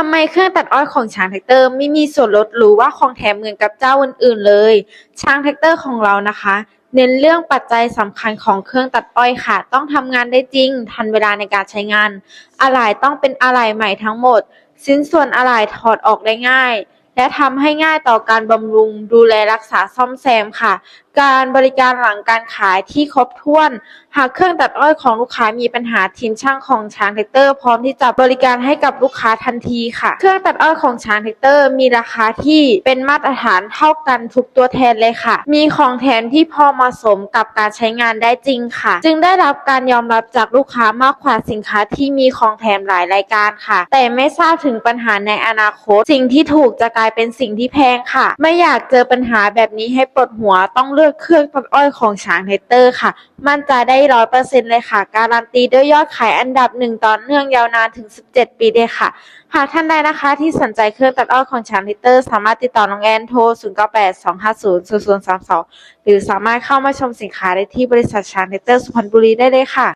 ทำไมเครื่องตัดอ้อยของช้างแท็กเตอร์ ไม่มีส่วนลดหรือว่าของแถมเหมือนกับเจ้าอื่นๆเลย ช้างแท็กเตอร์ของเรานะคะ เน้นเรื่องปัจจัยสำคัญของเครื่องตัดอ้อยค่ะ ต้องทำงานได้จริง ทันเวลาในการใช้งาน อะไหล่ต้องเป็นอะไหล่ใหม่ทั้งหมด ชิ้นส่วนอะไหล่ถอดออกได้ง่าย และทำให้ง่ายต่อการบำรุงดูแลรักษาซ่อมแซมค่ะ การบริการหลังการขายที่ครบถ้วน หากเครื่องตัดอ้อยของลูกค้ามีปัญหาทีมช่างของช้างแท็กเตอร์พร้อมที่จะบริการให้กับลูกค้าทันทีค่ะ เครื่องตัดอ้อยของช้างแท็กเตอร์ มีราคาที่เป็นมาตรฐานเท่ากันทุกตัวแทนเลยค่ะ มีของแถมที่พอเหมาะสมกับการใช้งานได้จริงค่ะ จึงได้รับการยอมรับจากลูกค้ามากกว่าสินค้าที่มีของแถมหลายรายการค่ะ แต่ไม่ทราบถึงปัญหาในอนาคต สิ่งที่ถูกจะกลายเป็นสิ่งที่แพงค่ะ ไม่อยากเจอปัญหาแบบนี้ให้ปวดหัวต้องเลือกเครื่องตัดอ้อยของช้างแท็กเตอร์ค่ะ มั่นใจได้ร้อยเปอร์เซ็นต์เลยค่ะ การันตีด้วยยอดขายอันดับหนึ่งต่อเนื่องยาวนานถึง 17 ปีเลยค่ะ หากท่านใดนะคะที่สนใจเครื่องตัดอ้อยของช้างแท็กเตอร์สามารถติดต่อน้องแอนโทร 0 9 8 2 5 0 0 0 3 2 หรือสามารถเข้ามาชมสินค้าได้ที่บริษัทช้างแท็กเตอร์สุพรรณบุรีได้เลยค่ะ